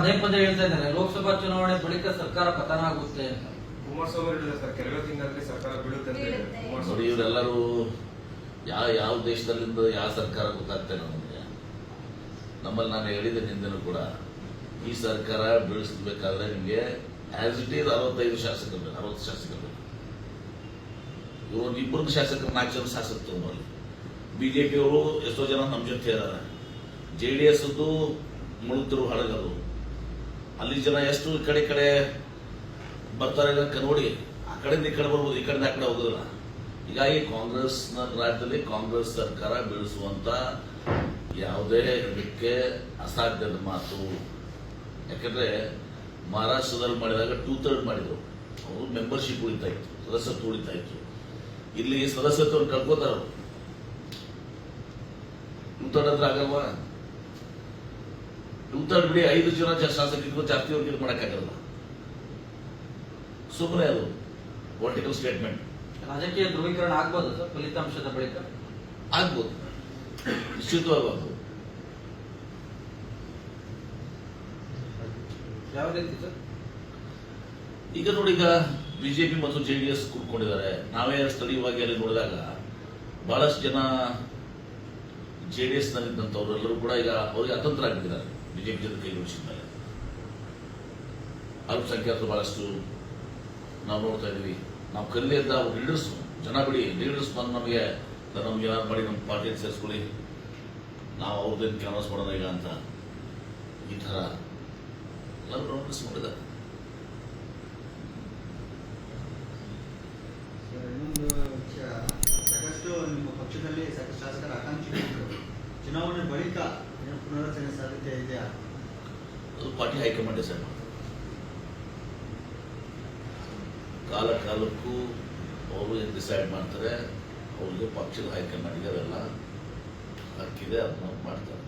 ಪದೇ ಪದೇ ಹೇಳ್ತಾ ಇದ್ದಾರೆ ಲೋಕಸಭಾ ಚುನಾವಣೆ ಬಳಿಕ ಸರ್ಕಾರ ಪತನ ಆಗುತ್ತೆ ಅಂತ. ಕುಮಾರಸ್ವಾಮಿ ಅವರು ಹೇಳಿದ್ದಾರೆ ಸರ್ ಕೆಲವೇ ತಿಂಗಳಲ್ಲಿ ಸರ್ಕಾರ ಬೀಳುತ್ತೆ ಅಂತ ಹೇಳಿದ್ರು. ನೋಡಿ ಕುಮಾರಸ್ವಾಮಿ ಇವರೆಲ್ಲರೂ ಯಾವ ಯಾವ ದೇಶದಲ್ಲಿಂದ ಯಾವ ಸರ್ಕಾರ ಗೊತ್ತಾಗ್ತೇನೆ ನಮಗೆ? ನಮ್ಮಲ್ಲಿ ನಾನು ಹೇಳಿದೆ ನಿಂದನೂ ಕೂಡ ಈ ಸರ್ಕಾರ ಬೀಳಿಸಬೇಕಾದ್ರೆ ನಿಮಗೆ ಆಸ್ ಇಟ್ ಈಸ್ ಅರವತ್ತೈದು ಶಾಸಕರು ಬೇಕು ಅರವತ್ತು ಶಾಸಕರು ಬೇಕು. ಇವರು ಇಬ್ಬರು ಶಾಸಕರು ನಾಲ್ಕು ಜನ ಶಾಸಕರು ನಮ್ಮಲ್ಲಿ. ಬಿಜೆಪಿಯವರು ಎಷ್ಟೋ ಜನ ನಮ್ಮ ಜೊತೆ ಇದ್ದಾರೆ. ಜೆ ಡಿ ಎಸ್ ಮುಳುಗ್ತಿರು ಹಳಗದು ಅಲ್ಲಿ ಜನ ಎಷ್ಟು ಕಡೆ ಕಡೆ ಬರ್ತಾರೆ ನೋಡಿ, ಆ ಕಡೆಯಿಂದ ಈ ಕಡೆ ಬರ್ಬೋದು, ಈ ಕಡೆಯಿಂದ ಆ ಕಡೆ ಹೋಗೋದಿಲ್ಲ. ಹೀಗಾಗಿ ಕಾಂಗ್ರೆಸ್ನ ರಾಜ್ಯದಲ್ಲಿ ಕಾಂಗ್ರೆಸ್ ಸರ್ಕಾರ ಬೀಳಿಸುವಂತ ಯಾವುದೇ ಇದಕ್ಕೆ ಅಸಾಧ್ಯದ ಮಾತು. ಯಾಕಂದ್ರೆ ಮಹಾರಾಷ್ಟ್ರದಲ್ಲಿ ಮಾಡಿದಾಗ ಟೂ ಥರ್ಡ್ ಮಾಡಿದ್ರು. ಅವರು ಮೆಂಬರ್ಶಿಪ್ ಉಳಿತಾ ಇತ್ತು, ಸದಸ್ಯತ್ವ ಉಳಿತಾ ಇತ್ತು. ಇಲ್ಲಿ ಸದಸ್ಯತ್ವ ಕಳ್ಕೋತಾರ ಟೂ ಥರ್ಡ್ ಆಗಲ್ವಾ? ಟೂ ಬಿಡಿ ಐದು ಜನ ಶಾಸಕರಿಗೂ ಜಾಸ್ತಿ ಅವ್ರಿಗೆ ಮಾಡೋಕ್ಕಾಗಲ್ಲ. ಸುಮ್ಮನೆ ಅದು ಪೊಲಿಟಿಕಲ್ ಸ್ಟೇಟ್ಮೆಂಟ್ ರಾಜಕೀಯ ಧ್ರುವೀಕರಣ ಆಗ್ಬೋದು ಸರ್? ಫಲಿತಾಂಶದ ಬಳಿಕ? ಆಗ್ಬೋದು. ನಿಶ್ಚಿತವಾಗಬಹುದು ಯಾವ ರೀತಿ ಸರ್? ಈಗ ನೋಡಿ ಈಗ ಬಿಜೆಪಿ ಮತ್ತು ಜೆ ಡಿ ಎಸ್ ಕೂತ್ಕೊಂಡಿದ್ದಾರೆ ನಾವೇ ಸ್ಥಳೀಯವಾಗಿ ಅಲ್ಲಿ ನೋಡಿದಾಗ ಬಹಳಷ್ಟು ಜನ ಜೆ ಡಿ ಎಸ್ ನಲ್ಲಿದ್ದಂಥವ್ರು ಎಲ್ಲರೂ ಕೂಡ ಈಗ ಅವರಿಗೆ ಅತಂತ್ರ ಆಗಿದ್ದಾರೆ ಬಿಜೆಪಿ ಜೊತೆ ಕೈ ಜೋಡಿಸಿದ ಮೇಲೆ ಅಲ್ಪಸಂಖ್ಯಾತರು ಬಹಳಷ್ಟು ನಾವು ನೋಡ್ತಾ ಇದ್ದೀವಿ. ನಾವು ಕರೀಲಿ ಅವ್ರು ಲೀಡರ್ಸ್ ಜನ ಬಿಡಿ, ಲೀಡರ್ಸ್ ಬಂದು ನಮಗೆ ನಮ್ಗೆ ಏನಾದ್ರು ಮಾಡಿ ನಮ್ಮ ಪಾರ್ಟಿಯಲ್ಲಿ ಸೇರಿಸ್ಕೊಳ್ಳಿ ನಾವು ಅವ್ರದ್ದೇನು ಕ್ಯಾನ್ವಾಸ್ ಮಾಡೋಣ ಈಗ ಅಂತ. ಈ ಥರ ಎಲ್ಲರೂ ನೋಟಿಸ್ ವಿಷಯ. ಸಾಕಷ್ಟು ನಿಮ್ಮ ಪಕ್ಷದಲ್ಲಿ ಸಾಕಷ್ಟು ಶಾಸಕರ ಆಕಾಂಕ್ಷಿ ಚುನಾವಣೆ ಬಳಿಕ ಪುನರಚನೆ ಸಾಧ್ಯತೆ ಇದೆಯಾ ಅದು ಪಾರ್ಟಿ ಹೈಕಮಾಂಡ್ ಡಿಸೈಡ್ ಮಾಡ್ತಾರೆ. ಕಾಲ ಕಾಲಕ್ಕೂ ಅವರು ಏನು ಡಿಸೈಡ್ ಮಾಡ್ತಾರೆ, ಅವ್ರಿಗೆ ಪಕ್ಷದ ಹೈಕಮಾಂಡ್ಗೆ ಅದೆಲ್ಲ ಹಕ್ಕಿದೆ ಅದನ್ನ ಮಾಡ್ತಾರೆ.